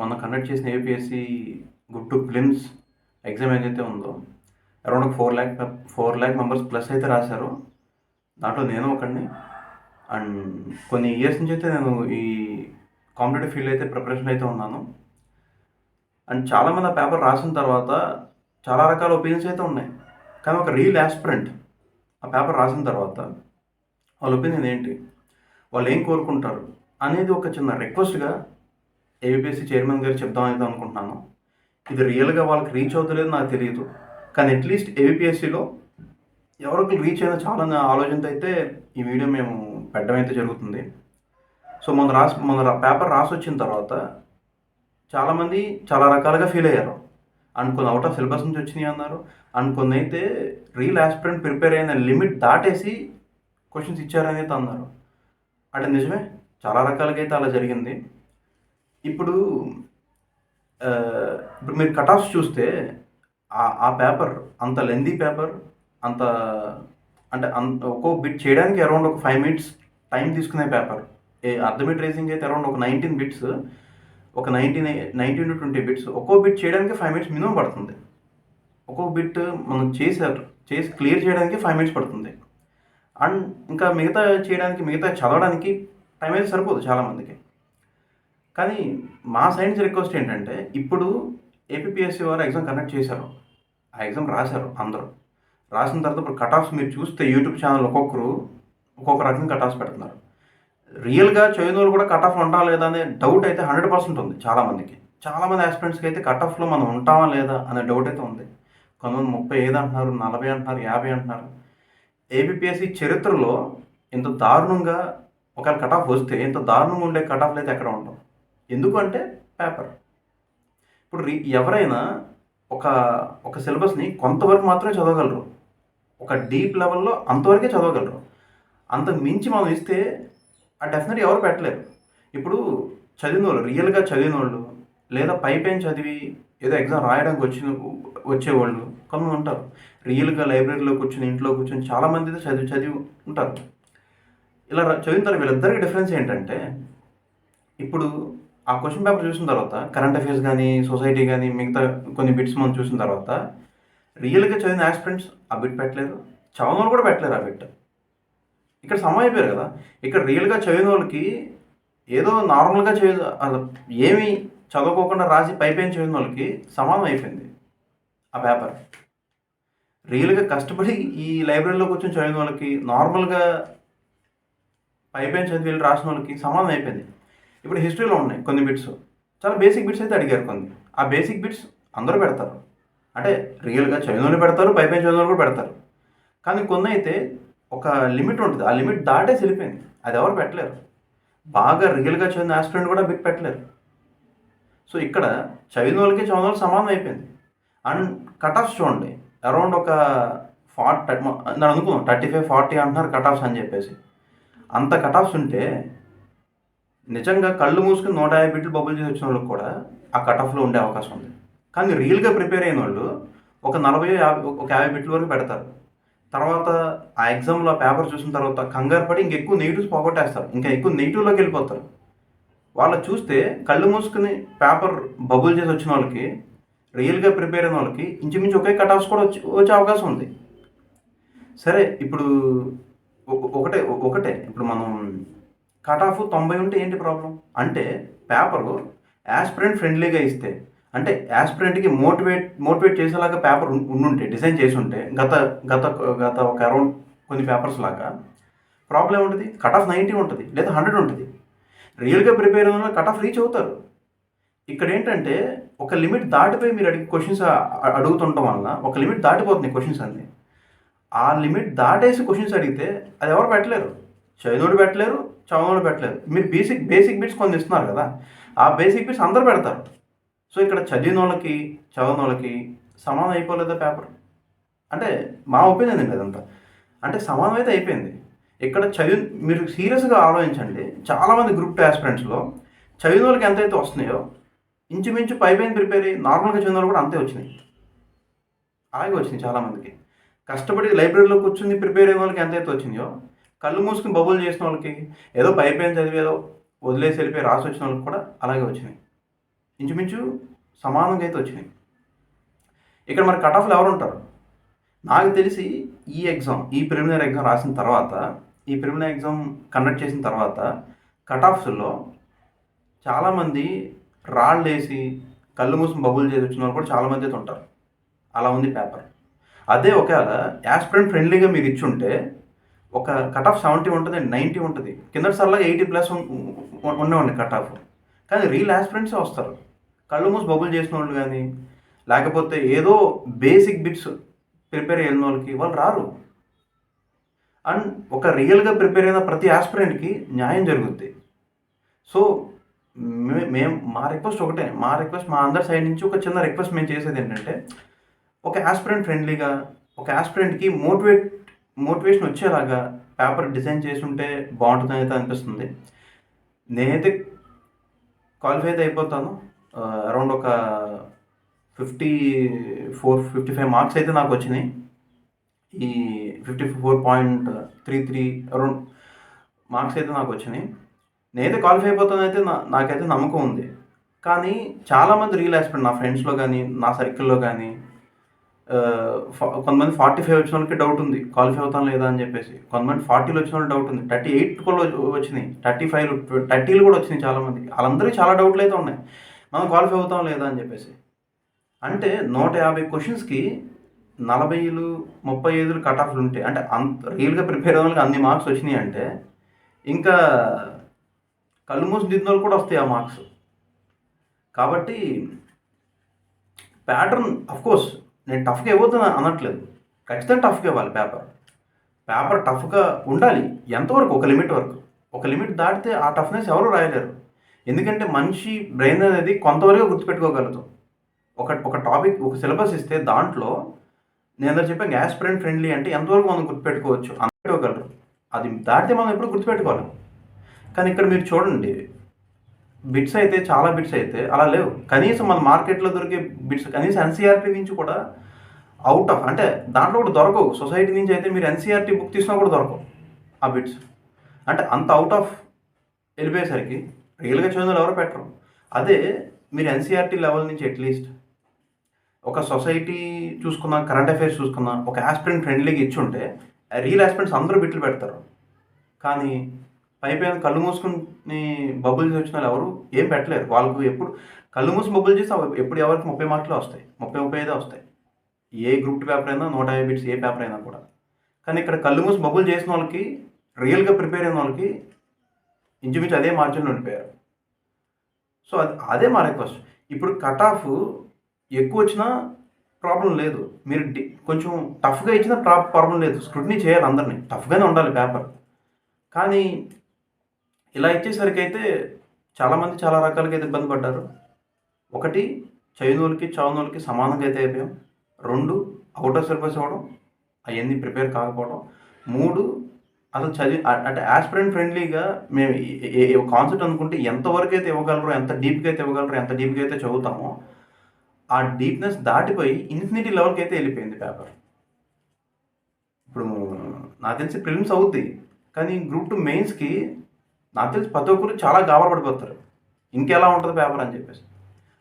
మొన్న కండక్ట్ చేసిన APSC group two prelims exam ఏదైతే ఉందో అరౌండ్ ఒక four lakh four lakh members plus అయితే రాశారు. దాంట్లో నేను ఒకడిని. అండ్ కొన్ని ఇయర్స్ నుంచి అయితే నేను ఈ కాంపిటేటివ్ ఫీల్డ్ అయితే ప్రిపరేషన్ అయితే ఉన్నాను. అండ్ చాలామంది ఆ పేపర్ రాసిన తర్వాత చాలా రకాల ఒపీనియన్స్ అయితే ఉన్నాయి. కానీ ఒక రియల్ యాస్పిరెంట్ ఆ పేపర్ రాసిన తర్వాత వాళ్ళ ఒపీనియన్ ఏంటి? వాళ్ళు ఏం కోరుకుంటారు? అనేది ఒక చిన్న రిక్వెస్ట్గా ఏబిపిఎస్సి చైర్మన్ గారు చెప్దామని అనుకుంటున్నాను. ఇది రియల్గా వాళ్ళకి రీచ్ అవుతలేదు నాకు తెలియదు. కానీ అట్లీస్ట్ ఏబిపిఎస్సిలో ఎవరికి రీచ్ అయినా చాలా ఆలోచనతో అయితే ఈ వీడియో మేము పెట్టడం అయితే జరుగుతుంది. సో మన రాసి మన పేపర్ రాసి వచ్చిన తర్వాత చాలామంది చాలా రకాలుగా ఫీల్ అయ్యారు. అండ్ కొన్ని అవుట్ ఆఫ్ సిలబస్ నుంచి వచ్చినాయి అన్నారు. అండ్ కొన్ని అయితే రియల్ ఆస్పిరెంట్ ప్రిపేర్ అయిన లిమిట్ దాటేసి క్వశ్చన్స్ ఇచ్చారని అయితే అన్నారు. అంటే నిజమే చాలా రకాలుగా అయితే అలా జరిగింది. ఇప్పుడు ఇప్పుడు మీరు కట్ ఆఫ్స్ చూస్తే ఆ- పేపర్ అంత లెందీ పేపర్ అంత అంటే అంత ఒక్కో బిట్ చేయడానికి అరౌండ్ ఒక ఫైవ్ మినిట్స్ టైం తీసుకునే పేపర్ ఏ అర్థమిట్ రేసింగ్ అయితే అరౌండ్ ఒక నైన్టీన్ బిట్స్ ఒక nineteen nineteen to twenty bits ఒక్కో బిట్ చేయడానికి ఫైవ్ మినిట్స్ మినిమం పడుతుంది. ఒక్కో బిట్ మనం చేసారు చేసి క్లియర్ చేయడానికి ఫైవ్ మినిట్స్ పడుతుంది. అండ్ ఇంకా మిగతా చేయడానికి మిగతా చదవడానికి టైం అయితే సరిపోదు చాలామందికి. కానీ మా సైన్స్ రిక్వెస్ట్ ఏంటంటే ఇప్పుడు ఏపీఎస్సీ వారు ఎగ్జామ్ కండక్ట్ చేశారు. ఆ ఎగ్జామ్ రాశారు అందరూ. రాసిన తర్వాత ఇప్పుడు కట్ ఆఫ్స్ మీరు చూస్తే యూట్యూబ్ ఛానల్ ఒక్కొక్కరు ఒక్కొక్క రకంగా కట్ ఆఫ్స్ పెడుతున్నారు. రియల్గా చదివిన వాళ్ళు కూడా కట్ ఆఫ్ ఉంటాం లేదా అనే డౌట్ అయితే హండ్రెడ్ పర్సెంట్ ఉంది చాలామందికి చాలామంది ఆస్పిరెంట్స్కి అయితే కట్ ఆఫ్లో మనం ఉంటామా లేదా అనే డౌట్ అయితే ఉంది. కొంతమంది ముప్పై ఐదు అంటున్నారు నలభై అంటున్నారు యాభై అంటున్నారు. ఏబిపిఎస్సి చరిత్రలో ఇంత దారుణంగా ఒకవేళ కట్ ఆఫ్ వస్తే ఇంత దారుణంగా ఉండే కట్ ఆఫ్లు అయితే ఎక్కడ ఉంటాం ఎందుకంటే పేపర్ ఇప్పుడు రీ- ఎవరైనా ఒక ఒక సిలబస్ని కొంతవరకు మాత్రమే చదవగలరు. ఒక డీప్ లెవెల్లో అంతవరకే చదవగలరు. అంత మించి మనం ఇస్తే ఆ డెఫినెట్ ఎవరు పెట్టలేరు. ఇప్పుడు చదివిన వాళ్ళు రియల్గా చదివిన వాళ్ళు లేదా పైపైన చదివి ఏదో ఎగ్జామ్ రాయడానికి వచ్చిన వచ్చేవాళ్ళు కొంతమంది ఉంటారు. రియల్గా లైబ్రరీలో కూర్చొని ఇంట్లో కూర్చొని చాలామంది అయితే చదివి చదివి ఉంటారు. ఇలా చదివిన తర్వాత వీళ్ళిద్దరికి డిఫరెన్స్ ఏంటంటే ఇప్పుడు ఆ క్వశ్చన్ పేపర్ చూసిన తర్వాత కరెంట్ అఫైర్స్ కానీ సొసైటీ కానీ మిగతా కొన్ని బిట్స్ మనం చూసిన తర్వాత రియల్గా చదివిన ఆస్పిరెంట్స్ ఆ బిట్ పెట్టలేరు చదవని వాళ్ళు కూడా పెట్టలేరు ఆ బిట్ ఇక్కడ సమయం అయిపోయారు కదా. ఇక్కడ రియల్గా చదివిన వాళ్ళకి ఏదో నార్మల్గా చదివి ఏమి ఏమీ చదువుకోకుండా రాసి పైపైన చదివిన వాళ్ళకి సమానం అయిపోయింది ఆ పేపర్ రియల్గా కష్టపడి ఈ లైబ్రరీలో కూర్చొని చదివిన వాళ్ళకి నార్మల్గా పైపైన చదివి వెళ్ళి రాసిన వాళ్ళకి సమానం అయిపోయింది. ఇప్పుడు హిస్టరీలో ఉన్నాయి కొన్ని బిట్స్ చాలా బేసిక్ బిట్స్ అయితే అడిగారు కొన్ని. ఆ బేసిక్ బిట్స్ అందరూ పెడతారు. అంటే రియల్గా చదివిన పెడతారు పైపై చదివిన కూడా పెడతారు. కానీ కొన్ని అయితే ఒక లిమిట్ ఉంటుంది. ఆ లిమిట్ దాటేసి వెళ్ళిపోయింది. అది ఎవరు పెట్టలేరు. బాగా రియల్గా చదివిన ఆస్పిరెంట్ కూడా బిట్ పెట్టలేరు. సో ఇక్కడ చదివిన వాళ్ళకి చదివిన వాళ్ళకి సమానం అయిపోయింది. అండ్ కట్ ఆఫ్స్ చూడండి. అరౌండ్ ఒక ఫార్టీ నేను అనుకున్నాను థర్టీ ఫైవ్ ఫార్టీ అంటున్నారు కట్ ఆఫ్స్ అని చెప్పేసి. అంత కట్ ఆఫ్స్ ఉంటే నిజంగా కళ్ళు మూసుకుని నూట యాభై బిట్లు బబుల్ చేసి వచ్చిన వాళ్ళకి కూడా ఆ కట్ ఆఫ్లో ఉండే అవకాశం ఉంది. కానీ రియల్గా ప్రిపేర్ అయిన వాళ్ళు ఒక నలభై యాభై ఒక యాభై బిట్ల వరకు పెడతారు. తర్వాత ఆ ఎగ్జామ్లో ఆ పేపర్ చూసిన తర్వాత కంగారు పడి ఇంకెక్కువ నెగిటివ్స్ పోగొట్టేస్తారు. ఇంకా ఎక్కువ నెగిటివ్లోకి వెళ్ళిపోతారు. వాళ్ళు చూస్తే కళ్ళు మూసుకుని పేపర్ బబుల్ చేసి వచ్చిన వాళ్ళకి రియల్గా ప్రిపేర్ అయిన వాళ్ళకి ఇంచుమించు ఒకే కట్ ఆఫ్స్ కూడా వచ్చి వచ్చే అవకాశం ఉంది. సరే ఇప్పుడు ఒక- ఒకటే ఒకటే. ఇప్పుడు మనం కట్ ఆఫ్ తొంభై ఉంటే ఏంటి ప్రాబ్లం? అంటే పేపరు యాస్పిరెంట్ ఫ్రెండ్లీగా ఇస్తే అంటే యాస్పిరెంట్కి మోటివేట్ మోటివేట్ చేసేలాగా పేపర్ ఉండుంటే డిజైన్ చేసి ఉంటే గత గత గత ఒక అరౌండ్ కొన్ని పేపర్స్ లాగా ప్రాబ్లం ఉంటుంది కట్ ఆఫ్ నైంటీ ఉంటుంది లేదా హండ్రెడ్ ఉంటుంది. రియల్గా ప్రిపేర్ అయిన వాళ్ళు కట్ ఆఫ్ రీచ్ అవుతారు. ఇక్కడ ఏంటంటే ఒక లిమిట్ దాటిపోయి మీరు అడిగి క్వశ్చన్స్ అడుగుతుండటం వల్ల ఒక లిమిట్ దాటిపోతుంది క్వశ్చన్స్ అన్నీ. ఆ లిమిట్ దాటేసి క్వశ్చన్స్ అడిగితే అది ఎవరు పెట్టలేరు? చదివినోడు పెట్టలేరు చదవడం పెట్టలేదు. మీరు బేసిక్ బేసిక్ బిట్స్ కొన్ని ఇస్తున్నారు కదా ఆ బేసిక్ బిట్స్ అందరు పెడతారు. సో ఇక్కడ చదివిన వాళ్ళకి చదవని వాళ్ళకి సమానం అయిపోలేదా పేపర్ అంటే మా ఒపీనియన్ అండి అదంతా అంటే సమానం అయితే అయిపోయింది. ఇక్కడ చదివి మీరు సీరియస్గా ఆలోచించండి. చాలామంది గ్రూప్ టూ ఆస్పిరెంట్స్లో చదివిన వాళ్ళకి ఎంతైతే వస్తున్నాయో ఇంచుమించు పైపైన ప్రిపేర్ అయ్యి నార్మల్గా చదివిన వాళ్ళు కూడా అంతే వచ్చినాయి. అలాగే వచ్చినాయి చాలామందికి. కష్టపడి లైబ్రరీలో కూర్చుని ప్రిపేర్ అయిన వాళ్ళకి ఎంతైతే వచ్చిందో కళ్ళు మూసుకుని బబుల్ చేసిన వాళ్ళకి ఏదో పై చదివి ఏదో వదిలేసి వెళ్ళిపోయి రాసి వచ్చిన వాళ్ళకి కూడా అలాగే వచ్చినాయి. ఇంచుమించు సమానంగా అయితే వచ్చినాయి. ఇక్కడ మరి కట్ ఆఫ్లు ఎవరు ఉంటారు? నాకు తెలిసి ఈ ఎగ్జామ్ ఈ ప్రిలిమినరీ ఎగ్జామ్ రాసిన తర్వాత ఈ ప్రిలిమినరీ ఎగ్జామ్ కండక్ట్ చేసిన తర్వాత కట్ ఆఫ్స్లో చాలామంది రాళ్ళు వేసి కళ్ళు మూసి బబుల్ చేసి వచ్చిన వాళ్ళు కూడా చాలామంది అయితే ఉంటారు. అలా ఉంది పేపర్. అదే ఒకవేళ యాస్పిరెంట్ ఫ్రెండ్లీగా మీరు ఇచ్చుంటే ఒక కట్ ఆఫ్ సెవెంటీ ఉంటుంది. నైంటీ ఉంటుంది కింద సార్లో ఎయిటీ ప్లస్ ఉండేవండి కట్ ఆఫ్ కానీ రీల్ యాస్పిరెంట్సే వస్తారు. కళ్ళు మూసి బబుల్ చేసిన వాళ్ళు కానీ లేకపోతే ఏదో బేసిక్ బిట్స్ ప్రిపేర్ అయిన వాళ్ళకి వాళ్ళు రారు. అండ్ ఒక రియల్గా ప్రిపేర్ అయిన ప్రతి ఆస్పిరెంట్కి న్యాయం జరుగుద్ది. సో మే మేము మా రిక్వెస్ట్ ఒకటే. మా రిక్వెస్ట్ మా అందరి సైడ్ నుంచి ఒక చిన్న రిక్వెస్ట్ మేము చేసేది ఏంటంటే ఒక ఆస్పిరెంట్ ఫ్రెండ్లీగా ఒక ఆస్పిరెంట్కి మోటివేట్ మోటివేషన్ వచ్చేలాగా పేపర్ డిజైన్ చేసి ఉంటే బాగుంటుంది అయితే అనిపిస్తుంది. నేనైతే క్వాలిఫై అయితే అయిపోతాను అరౌండ్ ఒక fifty four fifty five marks అయితే నాకు వచ్చినాయి. ఈ fifty four point three three around marks అయితే నాకు వచ్చినాయి. నేనైతే క్వాలిఫై అయిపోతాను అయితే నా నాకైతే నమ్మకం ఉంది. కానీ చాలామంది రియల్ ఆస్పిరెంట్ నా ఫ్రెండ్స్లో కానీ నా సర్కిల్లో కానీ కొంతమంది ఫార్టీ ఫైవ్ వచ్చిన వాళ్ళకి డౌట్ ఉంది. క్వాలిఫై అవుతాను లేదా అని చెప్పేసి. కొంతమంది ఫార్టీలో వచ్చిన వాళ్ళు డౌట్ ఉంది. థర్టీ ఎయిట్ కూడా వచ్చినాయి. థర్టీ ఫైవ్ థర్టీలు కూడా వచ్చినాయి చాలామంది. వాళ్ళందరికీ చాలా డౌట్లు అయితే ఉన్నాయి. మనం క్వాలిఫై అవుతాం లేదా అని చెప్పేసి. అంటే నూట యాభై క్వశ్చన్స్కి నలభైలు ముప్పై ఐదులు కట్ ఆఫ్లు ఉంటాయి అంటే అంత రియల్గా ప్రిపేర్ అయిన వాళ్ళకి అన్ని మార్క్స్ వచ్చినాయి అంటే ఇంకా కళ్ళు మూసి దిద్దిన వాళ్ళు కూడా వస్తాయి ఆ మార్క్స్ కాబట్టి ప్యాటర్న్ అఫ్కోర్స్ నేను టఫ్గా ఇవ్వద్దు అనట్లేదు. ఖచ్చితంగా టఫ్గా ఇవ్వాలి పేపర్. పేపర్ టఫ్గా ఉండాలి ఎంతవరకు? ఒక లిమిట్ వరకు. ఒక లిమిట్ దాటితే ఆ టఫ్నెస్ ఎవరు రాయలేరు. ఎందుకంటే మనిషి బ్రెయిన్ అనేది కొంతవరకు గుర్తుపెట్టుకోగలదు ఒక ఒక టాపిక్ ఒక సిలబస్ ఇస్తే దాంట్లో నేను అందరు చెప్పాను యాస్పిరెంట్ ఫ్రెండ్లీ అంటే ఎంతవరకు మనం గుర్తుపెట్టుకోవచ్చు? అనుకోగలరు అది దాటితే మనం ఎప్పుడు గుర్తుపెట్టుకోలేము కానీ ఇక్కడ మీరు చూడండి బిట్స్ అయితే చాలా బిట్స్ అయితే అలా లేవు. కనీసం మన మార్కెట్లో దొరికే బిట్స్ కనీసం ఎన్సీఆర్టీ నుంచి కూడా అవుట్ ఆఫ్ అంటే దాంట్లో కూడా దొరకవు. సొసైటీ నుంచి అయితే మీరు ఎన్సీఆర్టీ బుక్ తీసినా కూడా దొరకవు ఆ బిట్స్. అంటే అంత అవుట్ ఆఫ్ వెళ్ళిపోయేసరికి రియల్గా చదివిన ఎవరు పెట్టరు. అదే మీరు ఎన్సీఆర్టీ లెవెల్ నుంచి అట్లీస్ట్ ఒక సొసైటీ చూసుకున్న కరెంట్ అఫైర్స్ చూసుకున్న ఒక ఆస్పిరెంట్ ఫ్రెండ్లీగా ఇచ్చుంటే రియల్ ఆస్పిరెంట్స్ అందరూ బిట్లు పెడతారు. కానీ పైపైన కళ్ళు మూసుకుని బబుల్స్ వచ్చిన వాళ్ళు ఎవరు? ఏం పెట్టలేరు. వాళ్ళకు ఎప్పుడు కళ్ళు మూసి బబుల్ చేస్తే ఎప్పుడు ఎవరికి ముప్పై మార్కులు వస్తాయి. ముప్పై ముప్పై ఐదే వస్తాయి. ఏ గ్రూప్ పేపర్ అయినా నూట యాభై బిట్స్ ఏ పేపర్ అయినా కూడా. కానీ ఇక్కడ కళ్ళు మూసి బబుల్ చేసిన వాళ్ళకి రియల్గా ప్రిపేర్ అయిన వాళ్ళకి ఇంచుమించు అదే మార్జిన్లో ఉండిపోయారు. సో అది అదే మా రిక్వెస్ట్. ఇప్పుడు కట్ ఆఫ్ ఎక్కువ వచ్చినా ప్రాబ్లం లేదు. మీరు కొంచెం టఫ్గా ఇచ్చినా ప్రా ప్రాబ్లం లేదు. స్క్రూటినీ చేయాలి అందరినీ. టఫ్గానే ఉండాలి పేపర్. కానీ ఇలా ఇచ్చేసరికి అయితే చాలామంది చాలా రకాలుగా అయితే ఇబ్బంది పడ్డారు. ఒకటి చైనోళ్ళకి చౌనోళ్ళకి సమానంగా అయితే అయిపోయాం. రెండు అవుట్ ఆఫ్ సిలబస్ అవ్వడం అవన్నీ ప్రిపేర్ కాకపోవడం. మూడు అసలు చదివి అంటే యాస్పిరెంట్ ఫ్రెండ్లీగా మేము కాన్సెప్ట్ అనుకుంటే ఎంతవరకు అయితే ఇవ్వగలరో ఎంత డీప్గా అయితే ఇవ్వగలరో ఎంత డీప్గా అయితే చదువుతామో ఆ డీప్నెస్ దాటిపోయి ఇన్ఫినిటీ లెవెల్కి అయితే వెళ్ళిపోయింది పేపర్ ఇప్పుడు నాకు తెలిసి ప్రిలిమ్స్ అవుద్ది. కానీ గ్రూప్ టూ మెయిన్స్కి నాకు తెలిసి ప్రతి ఒక్కరు చాలా గాబరపడిపోతారు. ఇంకెలా ఉంటుంది పేపర్ అని చెప్పేసి.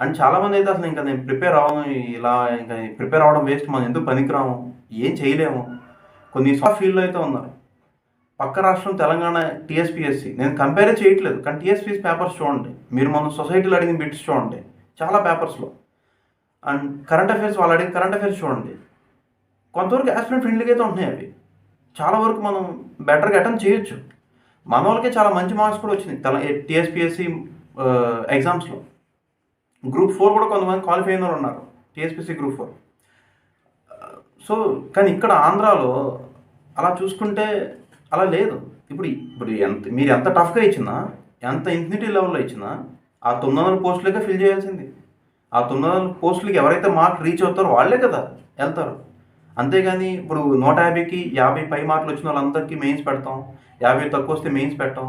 అండ్ చాలామంది అయితే అసలు ఇంకా నేను ప్రిపేర్ అవ్వను ఇలా ఇంకా ప్రిపేర్ అవ్వడం వేస్ట్ మనం ఎందుకు పనికిరాము ఏం చేయలేము. కొన్ని ఫీల్డ్లో అయితే ఉన్నారు. పక్క రాష్ట్రం తెలంగాణ టీఎస్పీఎస్సి. నేను కంపేర్ చేయట్లేదు కానీ టీఎస్పీఎస్ పేపర్స్ చూడండి. మీరు మన సొసైటీలో అడిగిన బిట్స్ చూడండి. చాలా పేపర్స్లో. అండ్ కరెంట్ అఫైర్స్ వాళ్ళు అడిగిన కరెంట్ అఫైర్స్ చూడండి. కొంతవరకు యాస్పిరెంట్ ఫ్రెండ్లీగా అయితే ఉంటున్నాయి అవి. చాలా వరకు మనం బెటర్గా అటెండ్ చేయొచ్చు. మన వాళ్ళకే చాలా మంచి మార్క్స్ కూడా వచ్చినాయి. తల టీఎస్పిఎస్సి ఎగ్జామ్స్లో. గ్రూప్ ఫోర్ కూడా కొంతమంది క్వాలిఫై అయిన వాళ్ళు ఉన్నారు. TSPSC group four. సో కానీ ఇక్కడ ఆంధ్రాలో అలా చూసుకుంటే అలా లేదు. ఇప్పుడు ఇప్పుడు ఎంత మీరు ఎంత టఫ్గా ఇచ్చినా ఎంత ఇన్ఫినిటీ లెవెల్లో ఇచ్చినా ఆ తొమ్మిది వందల పోస్టులకే ఫిల్ చేయాల్సింది. ఆ తొమ్మిది వందల పోస్టులకి ఎవరైతే మార్క్ రీచ్ అవుతారో వాళ్ళే కదా వెళ్తారు. అంతేగాని ఇప్పుడు నూట యాభైకి యాభై పై మార్కులు వచ్చిన వాళ్ళందరికీ మెయిన్స్ పెడతాం. యాభై తక్కువ వస్తే మెయిన్స్ పెట్టాం.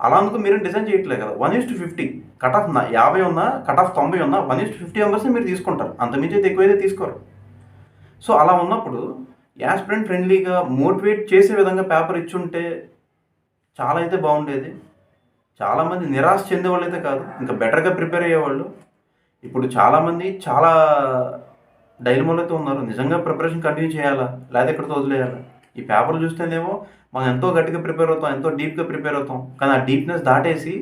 అలా అందుకు మీరు డిజైన్ చేయట్లేదు కదా. One is to fifty cut off యాభై ఉన్నా కట్ ఆఫ్ తొంభై ఉన్నా one is to fifty members మీరు తీసుకుంటారు. అంతమించి అయితే ఎక్కువైతే తీసుకోరు. సో అలా ఉన్నప్పుడు యాస్పిరెంట్ ఫ్రెండ్లీగా మోటివేట్ చేసే విధంగా పేపర్ ఇచ్చుంటే చాలా అయితే బాగుండేది. చాలామంది నిరాశ చెందేవాళ్ళు అయితే కాదు. ఇంకా బెటర్గా ప్రిపేర్ అయ్యేవాళ్ళు. ఇప్పుడు చాలామంది చాలా డైలమోలతో ఉన్నారు. నిజంగా ప్రిపరేషన్ కంటిన్యూ చేయాలా? లేదా ఎక్కడితో వదిలేయాలా? ఈ పేపర్లు చూస్తేనేమో మనం ఎంతో గట్టిగా ప్రిపేర్ అవుతాం ఎంతో డీప్గా ప్రిపేర్ అవుతాం. కానీ ఆ డీప్నెస్ దాటేసి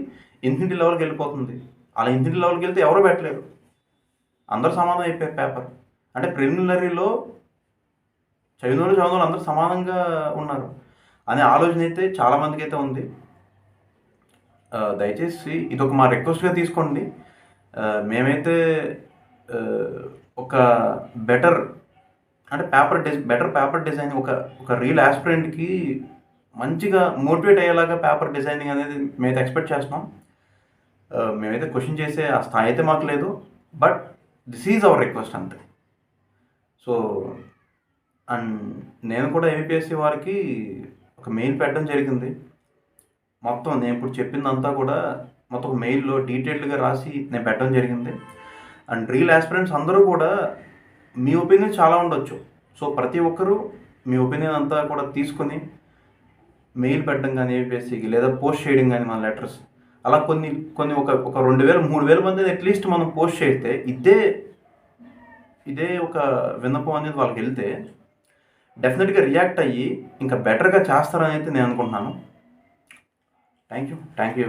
ఇన్ఫినిటీ లెవెల్కి వెళ్ళిపోతుంది. అలా ఇన్ఫినిటీ లెవెల్కి వెళ్తే ఎవరూ పెట్టలేరు. అందరూ సమానం అయిపోయారు పేపర్. అంటే ప్రిలిమినరీలో చదివిన వాళ్ళు చదివిన అందరూ సమానంగా ఉన్నారు. అనే ఆలోచన అయితే చాలామందికి అయితే ఉంది. దయచేసి ఇది ఒక మా రిక్వెస్ట్గా తీసుకోండి. మేమైతే ఒక బెటర్ అంటే paper design better paper design ఒక ఒక రియల్ ఆస్పిరెంట్కి మంచిగా మోటివేట్ అయ్యేలాగా పేపర్ డిజైనింగ్ అనేది మేమైతే ఎక్స్పెక్ట్ చేస్తున్నాం. మేమైతే క్వశ్చన్ చేసే ఆ స్థాయి అయితే మాకు లేదు. But this is our request అంతే. సో అండ్ నేను కూడా ఏపీఎస్సి వారికి ఒక మెయిల్ పెట్టడం జరిగింది. మొత్తం నేను ఇప్పుడు చెప్పిందంతా కూడా మొత్తం ఒక మెయిల్లో డీటెయిల్డ్గా రాసి నేను పెట్టడం జరిగింది. అండ్ రియల్ ఆస్పిరెంట్స్ అందరూ కూడా మీ ఒపీనియన్ చాలా ఉండొచ్చు. సో ప్రతి ఒక్కరూ మీ ఒపీనియన్ అంతా కూడా తీసుకొని మెయిల్ పెట్టడం కానీ ఏపీఎస్సీకి లేదా పోస్ట్ చేయడం కానీ మన లెటర్స్ అలా కొన్ని కొన్ని ఒక ఒక రెండు వేల మూడు వేల మంది అట్లీస్ట్ మనం పోస్ట్ చేస్తే ఇదే ఇదే ఒక విన్నపం అనేది వాళ్ళకి వెళ్తే డెఫినెట్గా రియాక్ట్ అయ్యి ఇంకా బెటర్గా చేస్తారని అయితే నేను అనుకుంటున్నాను. Thank you thank you